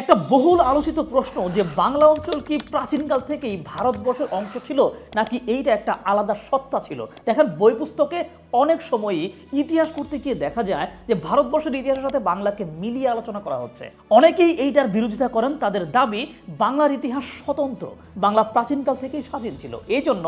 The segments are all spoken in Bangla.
একটা বহুল আলোচিত প্রশ্ন যে বাংলা অঞ্চল কি প্রাচীনকাল থেকেই ভারতবর্ষের অংশ ছিল নাকি এইটা একটা আলাদা সত্তা ছিল? দেখেন, বই পুস্তকে অনেক সময়ই ইতিহাস করতে গিয়ে দেখা যায় যে ভারতবর্ষের ইতিহাসের সাথে বাংলাকে মিলিয়ে আলোচনা করা হচ্ছে। অনেকেই এইটার বিরোধিতা করেন, তাদের দাবি বাংলার ইতিহাস স্বতন্ত্র, বাংলা প্রাচীনকাল থেকেই স্বাধীন ছিল। এই জন্য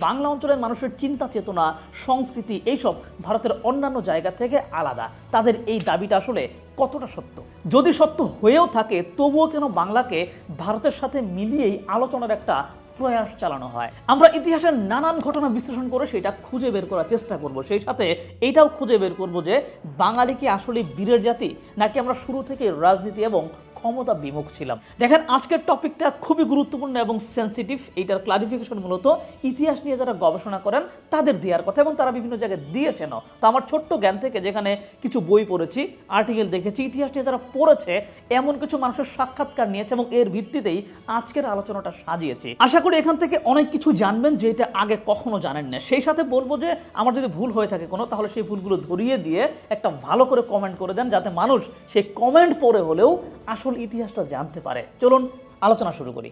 বাংলা অঞ্চলের মানুষের চিন্তা, চেতনা, সংস্কৃতি এইসব ভারতের অন্যান্য জায়গা থেকে আলাদা। তাদের এই দাবিটা আসলে কতটা সত্য? যদি সত্য হয়েও থাকে তবুও কেন বাংলাকে ভারতের সাথে মিলিয়েই আলোচনার একটা প্রয়াস চালানো হয়? আমরা ইতিহাসের নানান ঘটনা বিশ্লেষণ করে সেটা খুঁজে বের করার চেষ্টা করব। সেই সাথে এটাও খুঁজে বের করব যে বাঙালি কি আসলে বীরের জাতি, নাকি আমরা শুরু থেকে রাজনীতি এবং ক্ষমতা বিমুখ ছিলাম। দেখেন, আজকের টপিকটা খুবই গুরুত্বপূর্ণ এবং সেন্সিটিভ এইটার ক্লারিফিকেশন মূলত ইতিহাস নিয়ে যারা গবেষণা করেন, তাদের দেওয়ার কথা এবং তারা বিভিন্ন জায়গায় দিয়েছেন তো আমার ছোট্ট জ্ঞান থেকে যেখানে কিছু বই পড়েছি আর্টিকেল দেখেছি, ইতিহাস নিয়ে যারা পড়েছে, এমন কিছু মানুষের সাক্ষাৎকার নিয়েছে এবং এর ভিত্তিতেই আজকের আলোচনাটা সাজিয়েছি। আশা করি এখান থেকে অনেক কিছু জানবেন যেটা আগে কখনো জানেন না। সেই সাথে বলব যে, আমার যদি ভুল হয়ে থাকে কোনো, তাহলে সেই ভুলগুলো ধরিয়ে দিয়ে একটা ভালো করে কমেন্ট করে দেন, যাতে মানুষ সেই কমেন্ট পড়ে হলেও আসল ইতিহাসটা জানতে পারে। চলুন আলোচনা শুরু করি।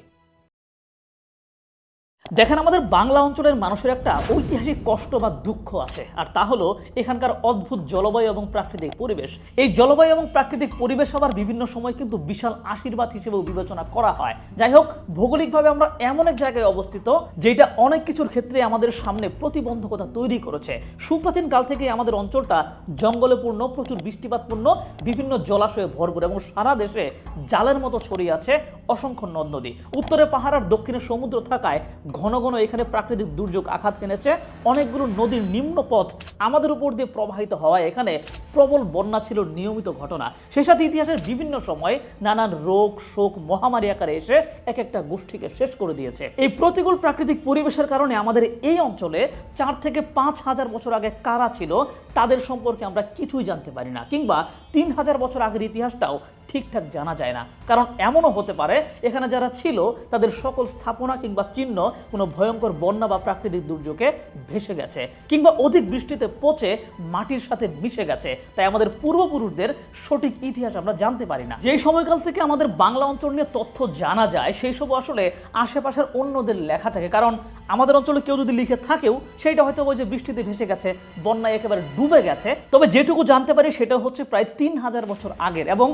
দেখেন আমাদের বাংলা অঞ্চলের মানুষের একটা ঐতিহাসিক কষ্ট বা দুঃখ আছে, আর তা হলো এখানকার অদ্ভুত জলবায়ু এবং প্রাকৃতিক পরিবেশ। এই জলবায়ু এবং প্রাকৃতিক পরিবেশ আবার বিভিন্ন সময় কিন্তু বিশাল আশীর্বাদ হিসেবেও বিবেচনা করা হয়। যাই হোক, ভৌগোলিকভাবে আমরা এমন এক জায়গায় অবস্থিত যেটা অনেক কিছুর ক্ষেত্রে আমাদের সামনে প্রতিবন্ধকতা তৈরি করেছে। সুপ্রাচীন কাল থেকে আমাদের অঞ্চলটা জঙ্গলে পূর্ণ প্রচুর বৃষ্টিপাতপূর্ণ, বিভিন্ন জলাশয়ে ভরপুর এবং সারা দেশে জালের মতো ছড়িয়ে আছে অসংখ্য নদ নদী উত্তরে পাহাড় আর দক্ষিণে সমুদ্র থাকায় ঘন ঘন এখানে প্রাকৃতিক দুর্যোগ আঘাত কেনেছে, অনেকগুলো নদীর নিম্ন পথ আমাদের উপর দিয়ে প্রবাহিত হওয়ায় এখানে প্রবল বন্যা ছিল নিয়মিত ঘটনা। সেই সাথে ইতিহাসের বিভিন্ন সময় নানান রোগ, শোক, মহামারী আকারে এসে এক একটা গোষ্ঠীকে শেষ করে দিয়েছে। এই প্রতিকূল প্রাকৃতিক পরিবেশের কারণে আমাদের এই অঞ্চলে চার থেকে পাঁচ হাজার বছর আগে কারা ছিল, তাদের সম্পর্কে আমরা কিছুই জানতে পারি না, কিংবা তিন হাজার বছর আগের ইতিহাসটাও ঠিকঠাক জানা যায় না। কারণ এমনও হতে পারে, এখানে যারা ছিল, তাদের সকল স্থাপনা কিংবা চিহ্ন কোনো ভয়ঙ্কর বন্যা বা প্রাকৃতিক দুর্যোগে ভেসে গেছে কিংবা অধিক বৃষ্টিতে পচে মাটির সাথে মিশে গেছে। তাই আমাদের পূর্বপুরুষদের সঠিক ইতিহাস আমরা জানতে পারি না। যেই সময়কাল থেকে আমাদের বাংলা অঞ্চল নিয়ে তথ্য জানা যায়, সেই সব আসলে আশেপাশের অন্যদের লেখা থাকে। কারণ আমাদের অঞ্চলে কেউ যদি লিখে থাকেও, সেইটা হয়তো ওই যে বৃষ্টিতে ভেসে গেছে, বন্যায় একেবারে ডুবে গেছে। তবে যেটুকু জানতে পারি, সেটা হচ্ছে প্রায় তিন হাজার বছর আগের এবং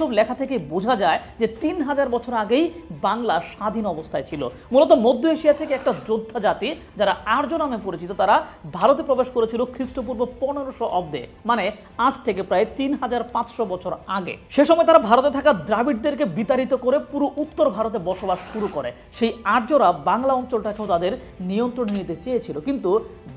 এইসব লেখা থেকে বোঝা যায় যে তিন হাজার বছর আগেই বাংলা স্বাধীন অবস্থায় ছিল। মূলত মধ্য এশিয়া থেকে একটা যোদ্ধা জাতি যারা আর্য নামে পরিচিত, তারা ভারতে প্রবেশ করেছিল খ্রিস্টপূর্ব পনেরোশো অব্দে মানে আজ থেকে প্রায় তিন হাজার পাঁচশো বছর আগে। সে সময় তারা ভারতে থাকা দ্রাবিড়দেরকে বিতাড়িত করে পুরো উত্তর ভারতে বসবাস শুরু করে। সেই আর্যরা বাংলা অঞ্চলটাকেও তাদের নিয়ন্ত্রণ নিতে চেয়েছিল, কিন্তু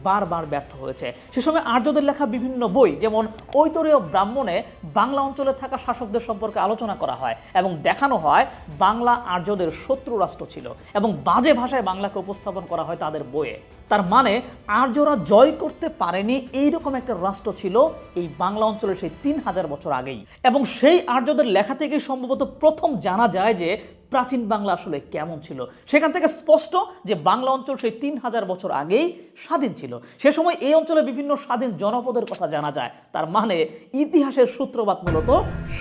বারবার ব্যর্থ হয়েছে। সে সময় আর্যদের লেখা বিভিন্ন বই, যেমন ঐতরীয় ব্রাহ্মণে বাংলা অঞ্চলে থাকা শাসকদের সম্পর্কে আলোচনা করা হয় এবং দেখানো হয় বাংলা আর্যদের শত্রু রাষ্ট্র ছিল এবং বাজে ভাষায় বাংলাকে উপস্থাপন করা হয় তাদের বইয়ে। তার মানে আর্যরা জয় করতে পারেনি, এইরকম একটা রাষ্ট্র ছিল এই বাংলা অঞ্চলের সেই তিন হাজার বছর আগেই। এবং সেই আর্যদের লেখা থেকেই সম্ভবত প্রথম জানা যায় যে প্রাচীন বাংলা আসলে কেমন ছিল। সেখান থেকে স্পষ্ট যে বাংলা অঞ্চল সেই তিন হাজার বছর আগেই স্বাধীন ছিল। সে সময় এই অঞ্চলে বিভিন্ন স্বাধীন জনপদের কথা জানা যায়। তার মানে ইতিহাসের সূত্রপাত মূলত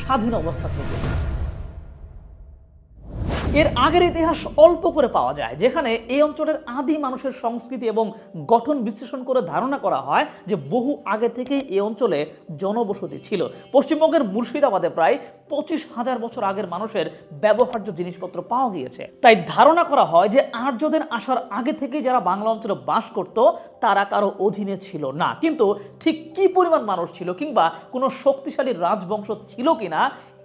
স্বাধীন অবস্থা থেকে। এর আগের ইতিহাস অল্প করে পাওয়া যায়, যেখানে এই অঞ্চলের আদি মানুষের সংস্কৃতি এবং গঠন বিশ্লেষণ করে ধারণা করা হয় যে বহু আগে থেকেই এই অঞ্চলে জনবসতি ছিল। পশ্চিমবঙ্গের মুর্শিদাবাদে প্রায় পঁচিশ হাজার বছর আগের মানুষের ব্যবহার্য জিনিসপত্র পাওয়া গিয়েছে। তাই ধারণা করা হয় যে আর্যদের আসার আগে থেকেই যারা বাংলা অঞ্চলে বাস করত, তারা কারও অধীনে ছিল না। কিন্তু ঠিক কি পরিমাণ মানুষ ছিল কিংবা কোনো শক্তিশালী রাজবংশ ছিল কিনা,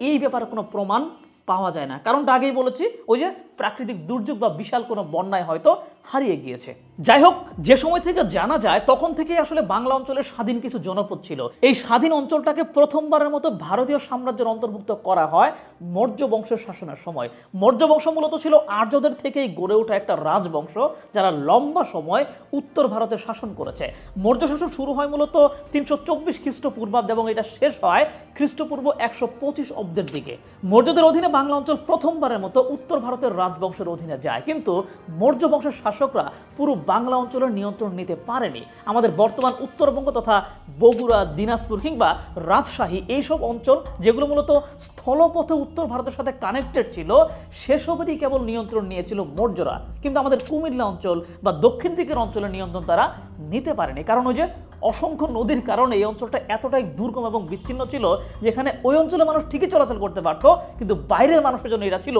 এই ব্যাপারে কোনো প্রমাণ পাওয়া যায় না। কারণটা আগেই বলেছি ওই যে প্রাকৃতিক দুর্যোগ বা বিশাল কোনো বন্যায় হয়তো হারিয়ে গিয়েছে। যাই হোক, যে সময় থেকে জানা যায়, তখন থেকে আসলে বাংলা অঞ্চলের স্বাধীন কিছু জনপদ ছিল। এই স্বাধীন অঞ্চলটাকে প্রথমবারের মতো ভারতীয় সাম্রাজ্যের অন্তর্ভুক্ত করা হয় মৌর্য বংশের শাসনের সময়। মৌর্য বংশ মূলত ছিল আর্যদের থেকেই গড়ে ওঠা একটা রাজবংশ, যারা লম্বা সময় উত্তর ভারতে শাসন করেছে। মৌর্য শাসন শুরু হয় মূলত তিনশো চব্বিশ খ্রিস্টপূর্বাব্দ এবং এটা শেষ হয় খ্রিস্টপূর্ব একশো পঁচিশ অব্দের দিকে। মৌর্যদের অধীনে বাংলা অঞ্চল প্রথমবারের মতো উত্তর ভারতের রাজবংশের অধীনে যায়। কিন্তু মৌর্য বংশের শাসকরা পুরো বাংলা অঞ্চলের নিয়ন্ত্রণ নিতে পারেনি। আমাদের বর্তমান উত্তরবঙ্গ তথা বগুড়া, দিনাজপুর কিংবা রাজশাহী এইসব অঞ্চল, যেগুলো মূলত স্থলপথে উত্তর ভারতের সাথে কানেক্টেড ছিল, সেসবেরই কেবল নিয়ন্ত্রণ নিয়েছিল মৌর্যরা। কিন্তু আমাদের কুমিল্লা অঞ্চল বা দক্ষিণ দিকের অঞ্চলের নিয়ন্ত্রণ তারা নিতে পারেনি। কারণ ওই যে অসংখ্য নদীর কারণে এই অঞ্চলটা এতটাই দুর্গম এবং বিচ্ছিন্ন ছিল যেখানে ওই অঞ্চলে মানুষ ঠিকই চলাচল করতে পারত, কিন্তু বাইরের মানুষের জন্য এটা ছিল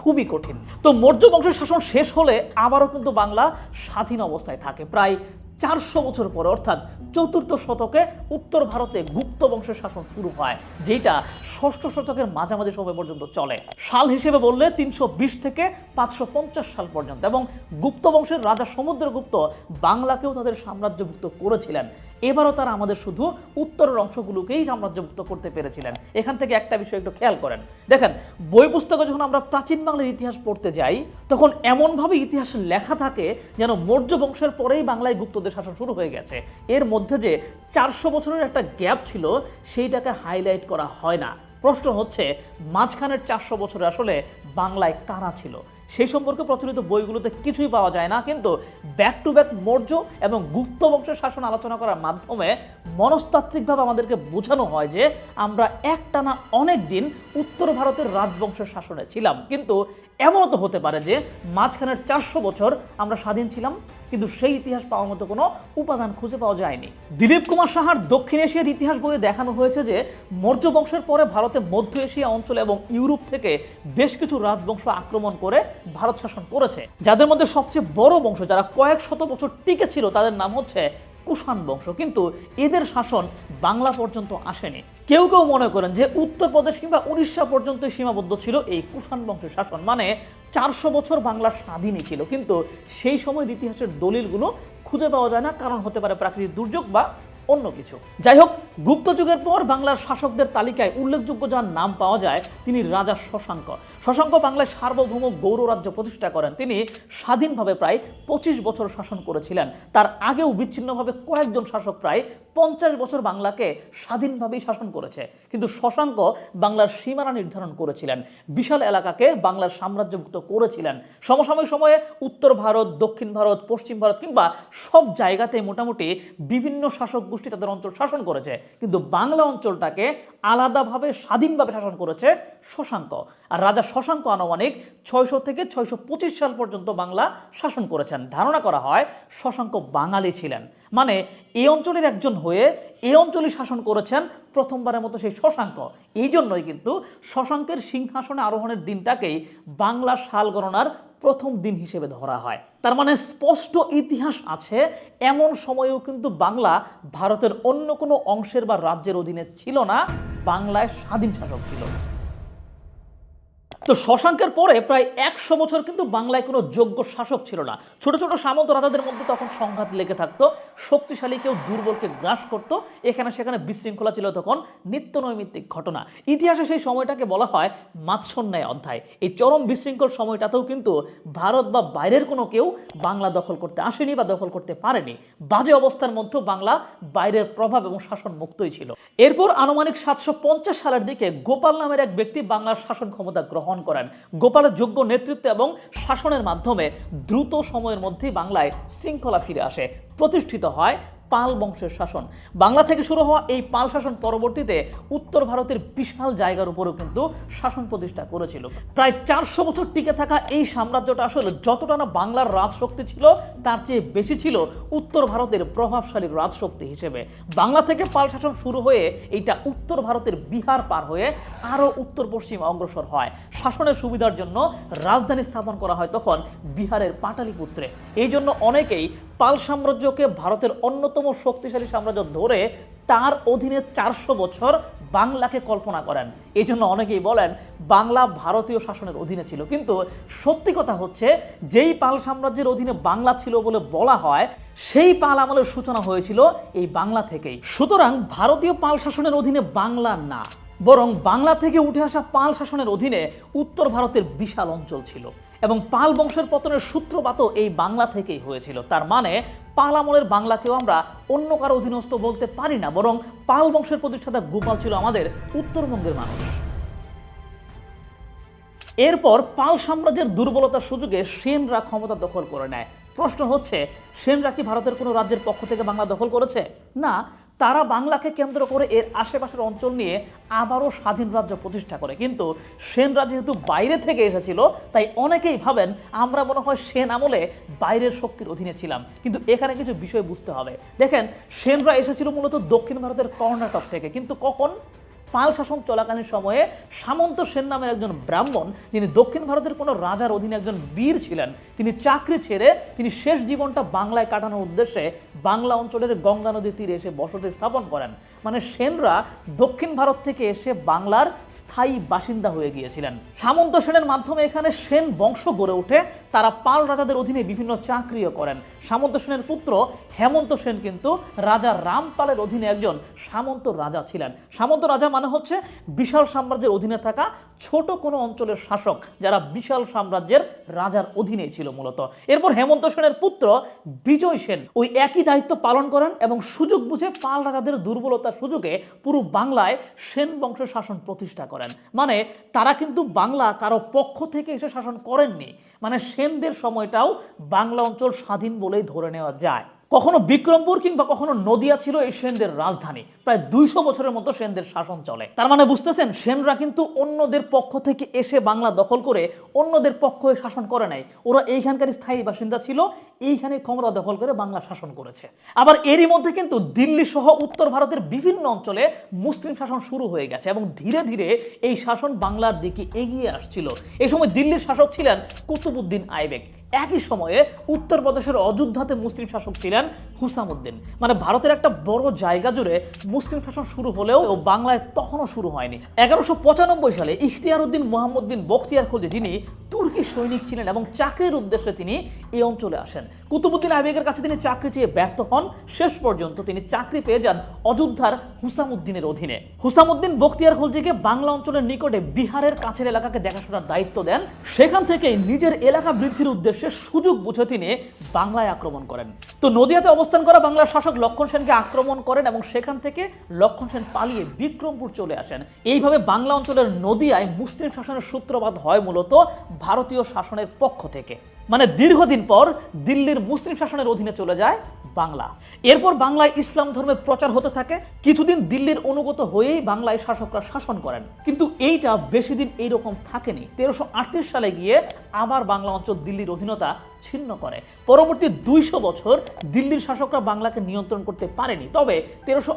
খুবই কঠিন। তো মৌর্য বংশের শাসন শেষ হলে আবারও কিন্তু বাংলা স্বাধীন অবস্থায় থাকে। প্রায় চারশো বছর পরে, অর্থাৎ চতুর্থ শতকে উত্তর ভারতে গুপ্ত বংশের শাসন শুরু হয় যেটা ষষ্ঠ শতকের মাঝামাঝি সময় পর্যন্ত চলে। সাল হিসেবে বললে তিনশো বিশ থেকে পাঁচশো পঞ্চাশ সাল পর্যন্ত এবং গুপ্ত বংশের রাজা সমুদ্রগুপ্ত বাংলাকেও তাদের সাম্রাজ্যভুক্ত করেছিলেন। এবারও তারা আমাদের শুধু উত্তরের অংশগুলোকেই সাম্রাজ্যভুক্ত করতে পেরেছিলেন। এখান থেকে একটা বিষয় একটু খেয়াল করেন। দেখেন, বই পুস্তকে যখন আমরা প্রাচীন বাংলার ইতিহাস পড়তে যাই, তখন এমনভাবে ইতিহাস লেখা থাকে যেন মৌর্য বংশের পরেই বাংলায় গুপ্তদের শাসন শুরু হয়ে গেছে। এর মধ্যে যে চারশো বছরের একটা গ্যাপ ছিল, সেইটাকে হাইলাইট করা হয় না। প্রশ্ন হচ্ছে, মাঝখানের চারশো বছরে আসলে বাংলায় কারা ছিল? সেই সম্পর্কে প্রচলিত বইগুলোতে কিছুই পাওয়া যায় না, কিন্তু ব্যাক টু ব্যাক মৌর্য এবং গুপ্ত বংশের শাসন আলোচনা করার মাধ্যমে মনস্তাত্ত্বিকভাবে আমাদেরকে বোঝানো হয় যে আমরা একটানা অনেক দিন উত্তর ভারতের রাজবংশের শাসনে ছিলাম। কিন্তু এমনও তো হতে পারে যে মাঝখানের চারশো বছর আমরা স্বাধীন ছিলাম কিন্তু সেই ইতিহাস পাওয়ার মতো কোনো উপাদান খুঁজে পাওয়া যায়নি। দিলীপ কুমার সাহার দক্ষিণ এশিয়ার ইতিহাস বইয়ে দেখানো হয়েছে যে, মৌর্য বংশের পরে ভারতে মধ্য এশিয়া অঞ্চলে এবং ইউরোপ থেকে বেশ কিছু রাজবংশ আক্রমণ করে ভারত শাসন করেছে। যাদের মধ্যে সবচেয়ে বড় বংশ, যারা কয়েক শত বছর টিকে ছিল, তাদের নাম হচ্ছে কুষাণ বংশ। কিন্তু এদের শাসন বাংলা পর্যন্ত আসেনি। কেউ কেউ মনে করেন যে উত্তরপ্রদেশ কিংবা উড়িষ্যা পর্যন্ত সীমাবদ্ধ ছিল এই কুষাণ বংশের শাসন। মানে চারশো বছর বাংলা স্বাধীনই ছিল। কিন্তু সেই সময়ের ইতিহাসের দলিলগুলো খুঁজে পাওয়া যায় না। কারণ হতে পারে প্রাকৃতিক দুর্যোগ বা অন্য কিছু। যাই হোক, গুপ্ত যুগের পর বাংলার শাসকদের তালিকায় উল্লেখযোগ্য যার নাম পাওয়া যায়, তিনি রাজা শশাঙ্ক। শশাঙ্ক বাংলায় সার্বভৌম গৌর রাজ্য প্রতিষ্ঠা করেন। তিনি স্বাধীনভাবে প্রায় পঁচিশ বছর শাসন করেছিলেন। তার আগেও বিচ্ছিন্নভাবে কয়েকজন শাসক প্রায় পঞ্চাশ বছর বাংলাকে স্বাধীনভাবেই শাসন করেছে। কিন্তু শশাঙ্ক বাংলার সীমানা নির্ধারণ করেছিলেন। বিশাল এলাকাকে বাংলার সাম্রাজ্যভুক্ত করেছিলেন। সমসাময়িক সময়ে উত্তর ভারত, দক্ষিণ ভারত, পশ্চিম ভারত কিংবা সব জায়গাতে মোটামুটি বিভিন্ন শাসক গোষ্ঠী তাদের অঞ্চল শাসন করেছে। কিন্তু বাংলা অঞ্চলটাকে আলাদাভাবে স্বাধীনভাবে শাসন করেছে শশাঙ্ক। আর রাজা শশাঙ্ক আনুমানিক ছয়শো থেকে ছয়শো পঁচিশ সাল পর্যন্ত বাংলা শাসন করেছেন। ধারণা করা হয় শশাঙ্ক বাঙালি ছিলেন। মানে এই অঞ্চলের একজন হয়ে এই অঞ্চলে শাসন করেছেন প্রথমবারের মতো সেই শশাঙ্ক। এই জন্যই কিন্তু শশাঙ্কের সিংহাসনে আরোহণের দিনটাকেই বাংলা সাল গণনার প্রথম দিন হিসেবে ধরা হয়। তার মানে স্পষ্ট ইতিহাস আছে, এমন সময়েও কিন্তু বাংলা ভারতের অন্য কোনো অংশের বা রাজ্যের অধীনে ছিল না, বাংলায় স্বাধীন শাসক ছিল। তো শশাঙ্কের পরে প্রায় একশো বছর কিন্তু বাংলায় কোনো যোগ্য শাসক ছিল না। ছোট ছোট সামন্ত রাজাদের মধ্যে তখন সংঘাত লেগে থাকতো, শক্তিশালী কেউ দুর্বলকে গ্রাস করত, এখানে সেখানে বিশৃঙ্খলা ছিল তখন নিত্য নৈমিত্তিক ঘটনা। ইতিহাসে সেই সময়টাকে বলা হয় মাৎসন্যায় অধ্যায়। এই চরম বিশৃঙ্খল সময়টাতেও কিন্তু ভারত বা বাইরের কোনো কেউ বাংলা দখল করতে আসেনি বা দখল করতে পারেনি। বাজে অবস্থার মধ্যেও বাংলা বাইরের প্রভাব এবং শাসন মুক্তই ছিল। এরপর আনুমানিক সাতশো পঞ্চাশ সালের দিকে গোপাল নামের এক ব্যক্তি বাংলার শাসন ক্ষমতা গ্রহণ করেন। গোপালের যোগ্য নেতৃত্ব এবং শাসনের মাধ্যমে দ্রুত সময়ের মধ্যেই বাংলায় শৃঙ্খলা ফিরে আসে। প্রতিষ্ঠিত হয় পাল বংশের শাসন। বাংলা থেকে শুরু হওয়া এই পাল শাসন পরবর্তীতে উত্তর ভারতের বিশাল জায়গার উপরেও কিন্তু শাসন প্রতিষ্ঠা করেছিল। প্রায় চারশো বছর টিকে থাকা এই সাম্রাজ্যটা আসলে যতটা না বাংলার রাজশক্তি ছিল, তার চেয়ে বেশি ছিল উত্তর ভারতের প্রভাবশালী রাজশক্তি হিসেবে। বাংলা থেকে পাল শাসন শুরু হয়ে এইটা উত্তর ভারতের বিহার পার হয়ে আরও উত্তর পশ্চিম অগ্রসর হয়। শাসনের সুবিধার জন্য রাজধানী স্থাপন করা হয় তখন বিহারের পাটালিপুত্রে। এই জন্য অনেকেই পাল সাম্রাজ্যকে ভারতের অন্যতম শক্তিশালী সাম্রাজ্য ধরে তার অধীনে চারশো বছর বাংলাকে কল্পনা করেন। এই জন্য অনেকেই বলেন, বাংলা ভারতীয় শাসনের অধীনে ছিল। কিন্তু সত্যি কথা হচ্ছে, যেই পাল সাম্রাজ্যের অধীনে বাংলা ছিল বলে বলা হয়, সেই পাল আমলের সূচনা হয়েছিল এই বাংলা থেকেই। সুতরাং ভারতীয় পাল শাসনের অধীনে বাংলা না, বরং বাংলা থেকে উঠে আসা পাল শাসনের অধীনে উত্তর ভারতের বিশাল অঞ্চল ছিল। এবং পাল বংশের পতনের সূত্রপাতও এই বাংলা থেকেই হয়েছিল। তার মানে পাল আমলের বাংলাকেও আমরা অন্য কারও অধীনস্থ বলতে পারি না, বরং পাল বংশের প্রতিষ্ঠাতা গোপাল ছিল আমাদের উত্তরবঙ্গের মানুষ। এরপর পাল সাম্রাজ্যের দুর্বলতার সুযোগে সেনরা ক্ষমতা দখল করে নেয়। প্রশ্ন হচ্ছে, সেনরা কি ভারতের কোনো রাজ্যের পক্ষ থেকে বাংলা দখল করেছে? না তারা বাংলাকে কেন্দ্র করে এর আশেপাশের অঞ্চল নিয়ে আবারও স্বাধীন রাজ্য প্রতিষ্ঠা করে। কিন্তু সেনরা যেহেতু বাইরে থেকে এসেছিল, তাই অনেকেই ভাবেন আমরা মনে হয় সেন আমলে বাইরের শক্তির অধীনে ছিলাম। কিন্তু এখানে কিছু বিষয় বুঝতে হবে। দেখেন, সেনরা এসেছিল মূলত দক্ষিণ ভারতের কর্ণাটক থেকে। কিন্তু কখন? পাল শাসন চলাকালীন সময়ে সামন্ত সেন নামের একজন ব্রাহ্মণ, যিনি দক্ষিণ ভারতের কোনো রাজার অধীনে একজন বীর ছিলেন, তিনি চাকরি ছেড়ে তিনি শেষ জীবনটা বাংলায় কাটানোর উদ্দেশ্যে বাংলা অঞ্চলের গঙ্গা নদীর তীরে এসে বসতি স্থাপন করেন। মানে সেনরা দক্ষিণ ভারত থেকে এসে বাংলার স্থায়ী বাসিন্দা হয়ে গিয়েছিলেন। সামন্ত সেনের মাধ্যমে এখানে সেন বংশ গড়ে ওঠে। তারা পাল রাজাদের অধীনে বিভিন্ন চাকরিও করেন। সামন্ত সেনের পুত্র হেমন্ত সেন কিন্তু রাজা রামপালের অধীনে একজন সামন্ত রাজা ছিলেন। সামন্ত রাজা মানে হচ্ছে বিশাল সাম্রাজ্যের অধীনে থাকা ছোট কোনো অঞ্চলের শাসক, যারা বিশাল সাম্রাজ্যের রাজার অধীনেই ছিল মূলত। এরপর হেমন্ত সেনের পুত্র বিজয় সেন ওই একই দায়িত্ব পালন করেন এবং সুযোগ বুঝে পাল রাজাদের দুর্বলতার সুযোগে পুরো বাংলায় সেন বংশ শাসন প্রতিষ্ঠা করেন। মানে তারা কিন্তু বাংলা কারও পক্ষ থেকে এসে শাসন করেননি। মানে সেনদের সময়টাও বাংলা অঞ্চল স্বাধীন বলেই ধরে নেওয়া যায়। কখনো বিক্রমপুর কিংবা কখনো নদিয়া ছিল এই সেনদের রাজধানী। প্রায় দুইশো বছরের মতো সেনদের শাসন চলে। তার মানে বুঝতেছেন, সেনরা কিন্তু অন্যদের পক্ষ থেকে এসে বাংলা দখল করে অন্যদের পক্ষ হয়ে শাসন করে নাই। ওরা এইখানকার স্থায়ী বাসিন্দা ছিল, এইখানে ক্ষমতা দখল করে বাংলা শাসন করেছে। আবার এরই মধ্যে কিন্তু দিল্লি সহ উত্তর ভারতের বিভিন্ন অঞ্চলে মুসলিম শাসন শুরু হয়ে গেছে এবং ধীরে ধীরে এই শাসন বাংলার দিকে এগিয়ে আসছিল। এই সময় দিল্লির শাসক ছিলেন কুতুবুদ্দিন আইবেক। একই সময়ে উত্তরপ্রদেশের অযোধ্যাতে মুসলিম শাসক ছিলেন হুসামুদ্দিন মানে ভারতের একটা বড় জায়গা জুড়ে মুসলিম শাসন শুরু হলেও বাংলায় তখনও শুরু হয়নি। এগারোশো পঁচানব্বই সালে ইখতিয়ার উদ্দিন মোহাম্মদ বিন বখতিয়ার খলজি, যিনি তুর্কি সৈনিক ছিলেন এবং চাকরির উদ্দেশ্যে তিনি এই অঞ্চলে আসেন। কুতুবুদ্দিন আবেগের কাছে তিনি চাকরি চেয়ে ব্যর্থ হন। শেষ পর্যন্ত তিনি চাকরি পেয়ে যান অযোধ্যার হুসামুদ্দিনের অধীনে। হুসামুদ্দিন বখতিয়ার খলজিকে বাংলা অঞ্চলের নিকটে বিহারের কাছের এলাকাকে দেখাশোনার দায়িত্ব দেন। সেখান থেকেই নিজের এলাকা বৃদ্ধির উদ্দেশ্যে সুযোগ বুঝে তিনি বাংলায় আক্রমণ করেন। তো নদিয়াতে অবস্থান করা বাংলার শাসক লক্ষণ সেনকে আক্রমণ করেন এবং সেখান থেকে লক্ষণ সেন পালিয়ে বিক্রমপুর চলে আসেন। এইভাবে বাংলা অঞ্চলের নদিয়ায় মুসলিম শাসনের সূত্রপাত হয় মূলত ভারতীয় শাসনের পক্ষ থেকে। মানে দীর্ঘদিন পর দিল্লির মুসলিম শাসনের অধীনে চলে যায় বাংলা। এরপর বাংলায় ইসলাম ধর্মের প্রচার হতে থাকে, কিছুদিন দিল্লির অনুগত হয়েই বাংলায় শাসকরা শাসন করেন। কিন্তু এইটা বেশি দিন এইরকম থাকেনি। তেরোশো সালে গিয়ে আবার বাংলা অঞ্চল দিল্লির অধীনতা ছিন্ন করে। পরবর্তী দুইশো বছর দিল্লির শাসকরা বাংলাকে নিয়ন্ত্রণ করতে পারেনি। তবে তেরোশো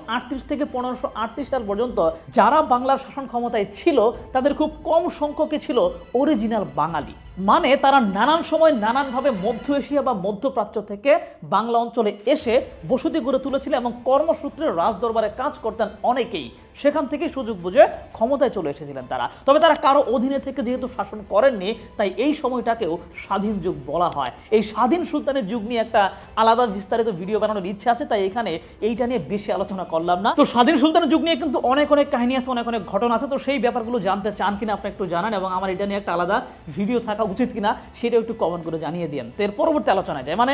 থেকে পনেরোশো সাল পর্যন্ত যারা বাংলার শাসন ক্ষমতায় ছিল, তাদের খুব কম সংখ্যকে ছিল অরিজিনাল বাঙালি। মানে তারা নানান সময় নানানভাবে মধ্য এশিয়া বা মধ্যপ্রাচ্য থেকে বাংলা অঞ্চলে এসে বসতি গড়ে তুলেছিল এবং কর্মসূত্রে রাজদরবারে কাজ করতেন অনেকেই। সেখান থেকে সুযোগ বুঝে ক্ষমতায় চলে এসেছিলেন তারা। তবে তারা কারও অধীনে থেকে যেহেতু শাসন করেননি, তাই এই সময়টাকেও স্বাধীন যুগ বলা হয়। এই স্বাধীন সুলতানের যুগ নিয়ে একটা আলাদা বিস্তারিত ভিডিও বানানোর ইচ্ছা আছে, তাই এখানে এইটা নিয়ে বেশি আলোচনা করলাম না। তো স্বাধীন সুলতানের যুগ নিয়ে কিন্তু অনেক অনেক কাহিনী আছে, অনেক অনেক ঘটনা আছে। তো সেই ব্যাপারগুলো জানতে চান কিনা আপনি একটু জানান এবং আমার এটা নিয়ে একটা আলাদা ভিডিও থাকা উচিত কিনা সেটাও একটু কমেন্ট করে জানিয়ে দিন তো এর পরবর্তী আলোচনায় যায় মানে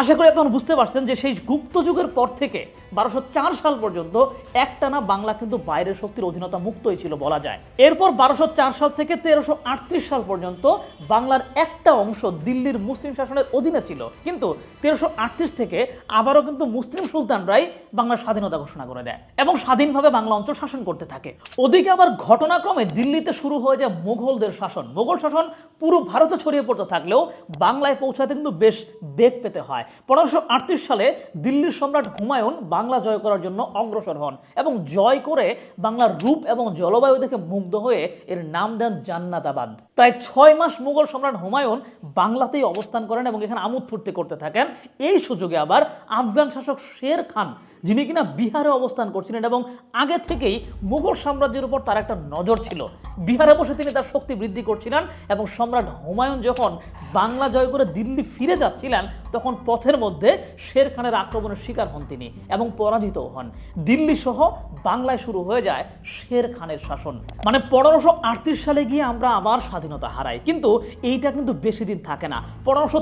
আশা করি তখন বুঝতে পারছেন যে সেই গুপ্ত যুগের পর থেকে বারোশো চার সাল পর্যন্ত একটানা বাংলা কিন্তু বাইরের শক্তির অধীনতা মুক্তই ছিল বলা যায়। এরপর বারোশো চার সাল থেকে তেরোশো আটত্রিশ সাল পর্যন্ত বাংলার একটা অংশ দিল্লির মুসলিম শাসনের অধীনে ছিল। কিন্তু তেরোশো আটত্রিশ থেকে আবারও কিন্তু মুসলিম সুলতানরাই বাংলার স্বাধীনতা ঘোষণা করে দেয় এবং স্বাধীনভাবে বাংলা অঞ্চল শাসন করতে থাকে। ওদিকে আবার ঘটনাক্রমে দিল্লিতে শুরু হয়ে যায় মুঘলদের শাসন। মুঘল শাসন পুরো ভারতে ছড়িয়ে পড়তে থাকলেও বাংলায় পৌঁছাতে কিন্তু বেশ বেগ পেতে হয়। পনেরোশো সালে দিল্লির সম্রাট হুমায়ুন বাংলা জয় করার জন্য অগ্রসর হন এবং জয় করে বাংলার রূপ এবং জলবায়ু দেখে মুগ্ধ হয়ে এর নাম দেন জান্নাতাবাদ। প্রায় ছয় মাস মুঘল সম্রাট হুমায়ুন বাংলাতেই অবস্থান করেন এবং এখানে আমোদ ফুর্তি করতে থাকেন। এই সুযোগে আবার আফগান শাসক শের খান, যিনি কিনা বিহারে অবস্থান করছিলেন এবং আগে থেকেই মুঘল সাম্রাজ্যের উপর তার একটা নজর ছিল। বিহারে বসে তিনি তার শক্তি বৃদ্ধি করছিলেন এবং সম্রাট হুমায়ুন যখন বাংলা জয় করে দিল্লি ফিরে যাচ্ছিলেন তখন পথের মধ্যে শের খানের আক্রমণের শিকার হন তিনি এবং পরাজিত হন। দিল্লি সহ বাংলায় শুরু হয়ে যায় শের খানের শাসন। মানে পনেরোশো সালে গিয়ে আমরা আবার স্বাধীনতা হারাই। কিন্তু এইটা কিন্তু বেশি দিন থাকে না। পনেরোশো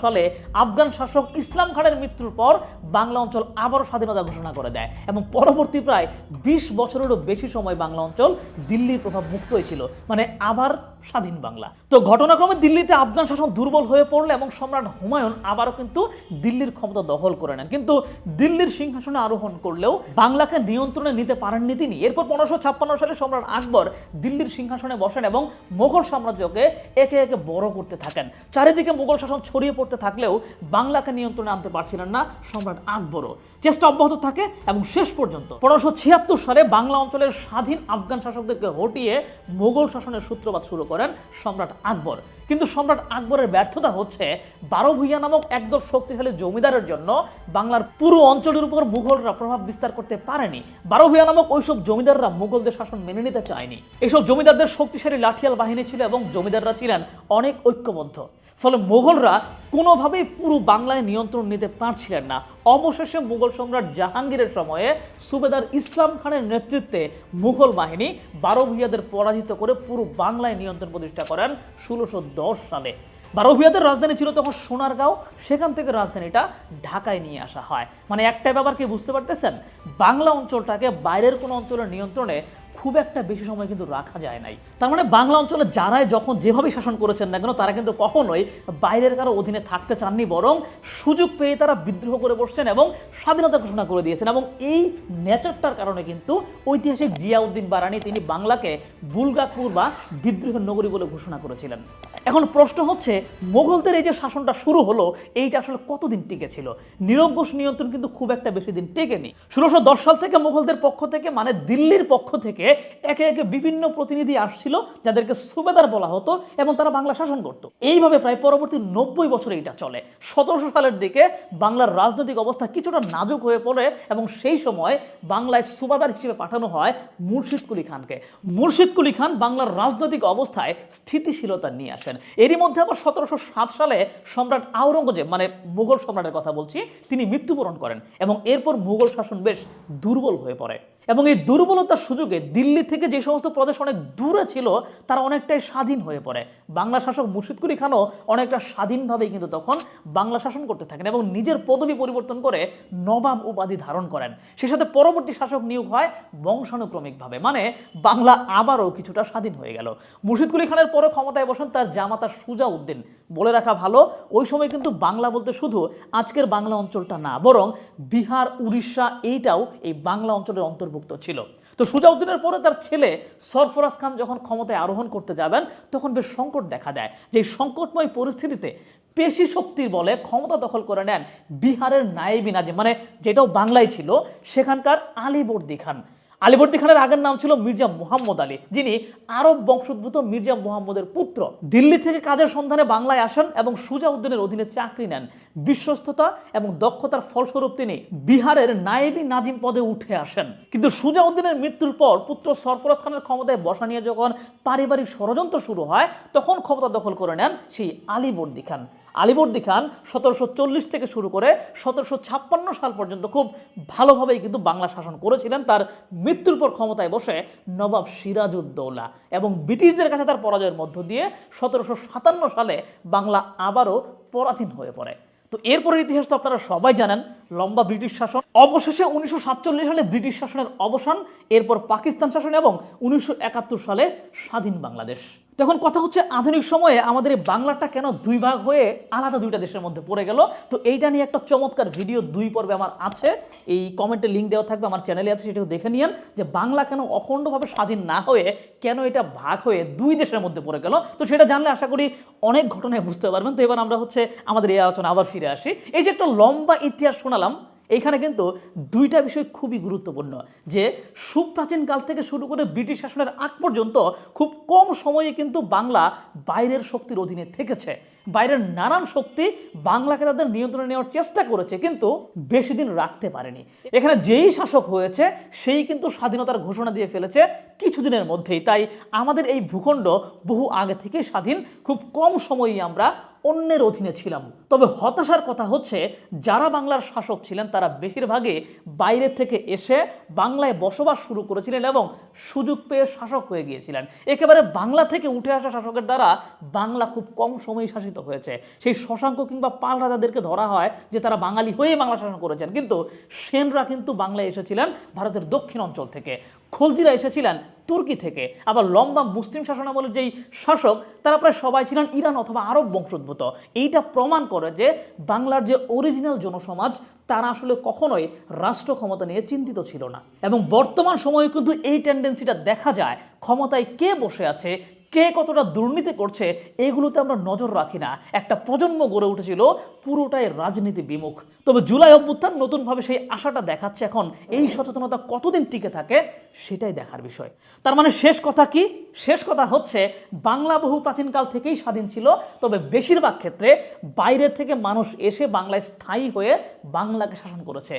সালে আফগান শাসক ইসলাম খানের মৃত্যুর পর বাংলা অঞ্চল আবারও স্বাধীনতা ঘোষণা করে দেয় এবং পরবর্তী প্রায় বিশ বছরেরও বেশি সময় বাংলা অঞ্চল দিল্লির প্রভাব মুক্তই ছিল। মানে আবার স্বাধীন বাংলা। তো ঘটনাক্রমে দিল্লিতে আফগান শাসন দুর্বল হয়ে পড়ল এবং সম্রাট হুমায়ুন আবারও কিন্তু দিল্লির ক্ষমতা দখল করে নেন। কিন্তু দিল্লির সিংহাসনে আরোহণ করলেও বাংলাকে নিয়ন্ত্রণে নিতে পারেননি তিনি। এরপর পনেরোশো ছাপ্পান্ন সালে সম্রাট আকবর দিল্লির সিংহাসনে বসেন এবং মোগল সাম্রাজ্যকে একে একে বড় করতে থাকেন। চারিদিকে মোগল শাসন ছড়িয়ে পড়তে থাকলেও বাংলাকে নিয়ন্ত্রণে আনতে পারছিলেন না সম্রাট আকবরও। চেষ্টা অব্যাহত থাকে এবং শেষ পর্যন্ত। পনেরোশো ছিয়াত্তর সালে বাংলা অঞ্চলের স্বাধীন আফগান শাসকদেরকে হটিয়ে মোগল শাসনের সূত্রপাত শুরু করেন সম্রাট আকবর। কিন্তু সম্রাট আকবরের ব্যর্থতা হচ্ছে বারো ভূঁইয়া নামক একদল শক্তিশালী জমিদারের জন্য বাংলার পুরো অঞ্চলের উপর মুঘলরা প্রভাব বিস্তার করতে পারেনি। বারো ভূঁইয়া নামক ওইসব জমিদাররা মুঘলদের শাসন মেনে নিতে চায়নি। এইসব জমিদারদের শক্তিশালী লাঠিয়াল বাহিনী ছিল এবং জমিদাররা ছিলেন অনেক ঐক্যবদ্ধ। ফলে মোগলরা কোনোভাবেই পুরো বাংলায় নিয়ন্ত্রণ নিতে পারছিলেন না। অবশেষে মুঘল সম্রাট জাহাঙ্গীরের সময়ে সুবেদার ইসলাম খানের নেতৃত্বে মুঘল বাহিনী বারো ভূঁইয়াদের পরাজিত করে পুরো বাংলায় নিয়ন্ত্রণ প্রতিষ্ঠা করেন ষোলোশো সালে। বারো ভূঁইয়াদের রাজধানী ছিল তখন সোনারগাঁও। সেখান থেকে রাজধানীটা ঢাকায় নিয়ে আসা হয়। মানে একটাই ব্যাপার কি, বুঝতে পারতেছেন? বাংলা অঞ্চলটাকে বাইরের কোনো অঞ্চলের নিয়ন্ত্রণে খুব একটা বেশি সময় কিন্তু রাখা যায় নাই। তার মানে বাংলা অঞ্চলে যারাই যখন যেভাবে শাসন করেছেন না কেন, তারা কিন্তু কখনোই বাইরের কারও অধীনে থাকতে চাননি, বরং সুযোগ পেয়ে তারা বিদ্রোহ করে বসছেন এবং স্বাধীনতা ঘোষণা করে দিয়েছেন। এবং এই নেচারটার কারণে কিন্তু ঐতিহাসিক জিয়াউদ্দিন বারানি তিনি বাংলাকে বুলগাকপুর বা বিদ্রোহের নগরী বলে ঘোষণা করেছিলেন। এখন প্রশ্ন হচ্ছে মোগলদের এই যে শাসনটা শুরু হলো, এইটা আসলে কতদিন টিকে ছিল? নিরঙ্কুশ নিয়ন্ত্রণ কিন্তু খুব একটা বেশি দিন টেকেনি। ষোলোশো সাল থেকে মোগলদের পক্ষ থেকে মানে দিল্লির পক্ষ থেকে একে একে বিভিন্ন প্রতিনিধি আসছিল যাদেরকে সুবেদার বলা হতো এবং তারা বাংলা শাসন করতো। এইভাবে প্রায় পরবর্তী নব্বই বছর এইটা চলে। সতেরোশো সালের দিকে বাংলার রাজনৈতিক অবস্থা কিছুটা নাজুক হয়ে পড়ে এবং সেই সময় বাংলায় সুবাদার হিসেবে পাঠানো হয় মুর্শিদ কুলি খানকে। মুর্শিদ কুলি খান বাংলার রাজনৈতিক অবস্থায় স্থিতিশীলতা নিয়ে আসেন। এরই মধ্যে আবার সতেরোশো সাত সালে সম্রাট আওরঙ্গজেব মানে মুঘল সম্রাটের কথা বলছি, তিনি মৃত্যুবরণ করেন এবং এরপর মুঘল শাসন বেশ দুর্বল হয়ে পড়ে। এবং এই দুর্বলতার সুযোগে দিল্লি থেকে যে সমস্ত প্রদেশ অনেক দূরে ছিল, তারা অনেকটাই স্বাধীন হয়ে পড়ে। বাংলা শাসক মুর্শিদ কুলি খানও অনেকটা স্বাধীনভাবেই কিন্তু তখন বাংলা শাসন করতে থাকেন এবং নিজের পদবি পরিবর্তন করে নবাব উপাধি ধারণ করেন। সে সাথে পরবর্তী শাসক নিয়োগ হয় বংশানুক্রমিকভাবে। মানে বাংলা আবারও কিছুটা স্বাধীন হয়ে গেল। মুর্শিদকুলি খানের পরে ক্ষমতায় বসেন তার জামাতা সুজা উদ্দিন। বলে রাখা ভালো, ওই সময় কিন্তু বাংলা বলতে শুধু আজকের বাংলা অঞ্চলটা না, বরং বিহার, উড়িষ্যা, এইটাও এই বাংলা অঞ্চলের অন্তর্ভুক্ত ছিল। তো সুজাউদ্দিনের পরে তার ছেলে সরফরাজ খান যখন ক্ষমতায় আরোহণ করতে যাবেন, তখন বেশ সংকট দেখা দেয়। যে সংকটময় পরিস্থিতিতে পেশি শক্তির বলে ক্ষমতা দখল করে নেন বিহারের নায়েবি নাজিম। মানে যেটাও বাংলায় ছিল, সেখানকার আলিবর্দি খান। আলিবর্দি খানের আগের নাম ছিল মির্জা মুহাম্মদ আলী, যিনি আরব বংশোদ্ভূত মির্জা মুহাম্মদের পুত্র। দিল্লি থেকে কাজের সন্ধানে বাংলায় আসেন এবং সুজাউদ্দিনের অধীনে চাকরি নেন। বিশ্বস্ততা এবং দক্ষতার ফলস্বরূপ তিনি বিহারের নায়েবি নাজিম পদে উঠে আসেন। কিন্তু সুজাউদ্দিনের মৃত্যুর পর পুত্র সরফরাজ খানের ক্ষমতায় বসা নিয়ে যখন পারিবারিক ষড়যন্ত্র শুরু হয়, তখন ক্ষমতা দখল করে নেন সেই আলিবর্দি খান আলিবর্দি খান সতেরোশো চল্লিশ থেকে শুরু করে সতেরোশো ছাপ্পান্ন সাল পর্যন্ত খুব ভালোভাবেই কিন্তু বাংলা শাসন করেছিলেন। তার মৃত্যুর পর ক্ষমতায় বসে নবাব সিরাজউদ্দৌলা এবং ব্রিটিশদের কাছে তার পরাজয়ের মধ্য দিয়ে সতেরোশো সাতান্ন সালে বাংলা আবারও পরাধীন হয়ে পড়ে। তো এরপরের ইতিহাস তো আপনারা সবাই জানেন, লম্বা ব্রিটিশ শাসন, অবশেষে উনিশশো সাতচল্লিশ সালে ব্রিটিশ শাসনের অবসান, এরপর পাকিস্তান শাসন এবং উনিশশো একাত্তর সালে স্বাধীন বাংলাদেশ। তখন কথা হচ্ছে আধুনিক সময়ে আমাদের বাংলাটা কেন দুই ভাগ হয়ে আলাদা দুইটা দেশের মধ্যে পড়ে গেল? তো এইটা নিয়ে একটা চমৎকার ভিডিও দুই পর্বে আমার আছে। এই কমেন্টে লিঙ্ক দেওয়া থাকবে, আমার চ্যানেলে আছে, সেটাও দেখে নিন যে বাংলা কেন অখণ্ডভাবে স্বাধীন না হয়ে কেন এটা ভাগ হয়ে দুই দেশের মধ্যে পড়ে গেল? তো সেটা জানলে আশা করি অনেক ঘটনায় বুঝতে পারবেন। তো এবার আমরা হচ্ছে আমাদের এই আলোচনা আবার ফিরে আসি। এই যে একটা লম্বা ইতিহাস শোনালাম, এইখানে কিন্তু দুইটা বিষয় খুবই গুরুত্বপূর্ণ, যে সুপ্রাচীন কাল থেকে শুরু করে ব্রিটিশ শাসনের আগ পর্যন্ত খুব কম সময়ে কিন্তু বাংলা বাইরের শক্তির অধীনে থেকেছে। বাইরের নানান শক্তি বাংলাকে তাদের নিয়ন্ত্রণে নেওয়ার চেষ্টা করেছে, কিন্তু বেশি দিন রাখতে পারেনি। এখানে যেই শাসক হয়েছে, সেই কিন্তু স্বাধীনতার ঘোষণা দিয়ে ফেলেছে কিছুদিনের মধ্যেই। তাই আমাদের এই ভূখণ্ড বহু আগে থেকে স্বাধীন, খুব কম সময়েই আমরা অন্যের অধীনে ছিলাম। তবে হতাশার কথা হচ্ছে, যারা বাংলার শাসক ছিলেন, তারা বেশিরভাগে বাইরে থেকে এসে বাংলায় বসবাস শুরু করেছিলেন এবং সুযোগ পেয়ে শাসক হয়ে গিয়েছিলেন। একেবারে বাংলা থেকে উঠে আসা শাসকের দ্বারা বাংলা খুব কম সময়ে শাসিত হয়েছে। সেই শশাঙ্ক কিংবা পাল রাজাদেরকে ধরা হয় যে তারা বাঙালি হয়ে বাংলা শাসন করেছেন। কিন্তু সেনরা কিন্তু বাংলায় এসেছিলেন ভারতের দক্ষিণ অঞ্চল থেকে। খলজিরা এসেছিলেন তুর্কি থেকে। আবার লম্বা মুসলিম শাসনামলের যেই শাসক, তারা প্রায় সবাই ছিলেন ইরান অথবা আরব বংশোদ্ভূত। এইটা প্রমাণ করে যে বাংলার যে অরিজিনাল জনসমাজ, তারা আসলে কখনোই রাষ্ট্র ক্ষমতা নিয়ে চিন্তিত ছিল না। এবং বর্তমান সময়ে কিন্তু এই টেন্ডেন্সিটা দেখা যায়, ক্ষমতায় কে বসে আছে কে কতটা দুর্নীতি করছে, এগুলোতে আমরা নজর রাখি না। একটা প্রজন্ম গড়ে উঠেছিল পুরোটাই রাজনীতি বিমুখ। তবে জুলাই অভ্যুত্থান নতুনভাবে সেই আশাটা দেখাচ্ছে এখন। এই সচেতনতা কতদিন টিকে থাকে, সেটাই দেখার বিষয়। তার মানে শেষ কথা কি? শেষ কথা হচ্ছে, বাংলা বহু প্রাচীনকাল থেকেই স্বাধীন ছিল, তবে বেশিরভাগ ক্ষেত্রে বাইরে থেকে মানুষ এসে বাংলায় স্থায়ী হয়ে বাংলাকে শাসন করেছে।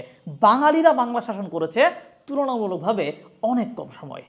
বাঙালিরা বাংলা শাসন করেছে, তুলনামূলকভাবে অনেক কম সময়।